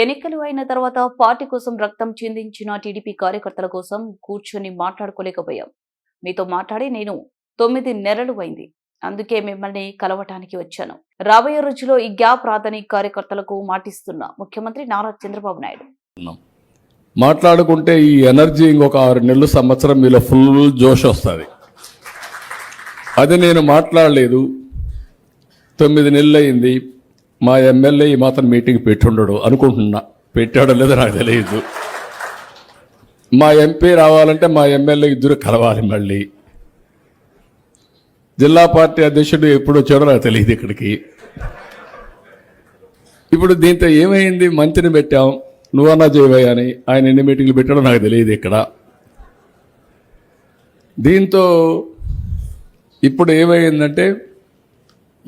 ఎన్నికలు అయిన తర్వాత పార్టీ కోసం రక్తం చెందించిన టీడీపీ కార్యకర్తల కోసం కూర్చొని మాట్లాడుకోలేకపోయాం. మీతో మాట్లాడి నేను తొమ్మిది నెలలు అయింది. అందుకే మిమ్మల్ని కలవటానికి వచ్చాను. రాబోయే రోజులో ఈ గ్యాప్ రాదని కార్యకర్తలకు మాటిస్తున్న ముఖ్యమంత్రి నారా చంద్రబాబు నాయుడు. మాట్లాడుకుంటే ఈ ఎనర్జీ ఇంకొక ఆరు నెలలు సంవత్సరం మీలో ఫుల్ జోష్ వస్తుంది. అది నేను మాట్లాడలేదు. తొమ్మిది నెలలు అయింది. మా ఎమ్మెల్యే ఈ మాత్రం మీటింగ్ పెట్టుండడు అనుకుంటున్నా. పెట్టాడో లేదో నాకు తెలియదు. మా ఎంపీ రావాలంటే మా ఎమ్మెల్యే ఇద్దరు కలవాలి మళ్ళీ. జిల్లా పార్టీ అధ్యక్షుడు ఎప్పుడు వచ్చాడో నాకు తెలియదు ఇక్కడికి. ఇప్పుడు దీంతో ఏమైంది? మంత్రిని పెట్టాం. నువ్వన్నా చేయవయ్యా అని. ఆయన ఎన్ని మీటింగ్లు పెట్టాడో నాకు తెలియదు ఇక్కడ. దీంతో ఇప్పుడు ఏమైందంటే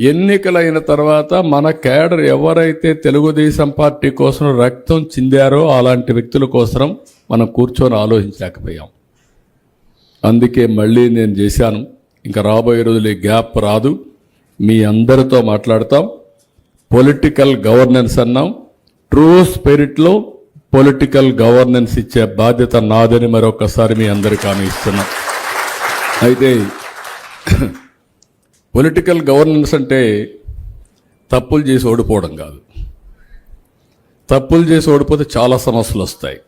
ఎన్నికలైన తర్వాత మన కేడర్ ఎవరైతే తెలుగుదేశం పార్టీ కోసం రక్తం చిందారో అలాంటి వ్యక్తుల కోసం మనం కూర్చొని ఆలోచించలేకపోయాం. అందుకే మళ్ళీ నేను చేశాను. ఇంకా రాబోయే రోజులు గ్యాప్ రాదు. మీ అందరితో మాట్లాడతాం. పొలిటికల్ గవర్నెన్స్ అన్నాం. ట్రూ స్పిరిట్లో పొలిటికల్ గవర్నెన్స్ ఇచ్చే బాధ్యత నాదని మరొకసారి మీ అందరికీ హామీ ఇస్తున్నాం. అయితే పొలిటికల్ గవర్నెన్స్ అంటే తప్పులు చేసి ఓడిపోవడం కాదు. తప్పులు చేసి ఓడిపోతే చాలా సమస్యలు వస్తాయి.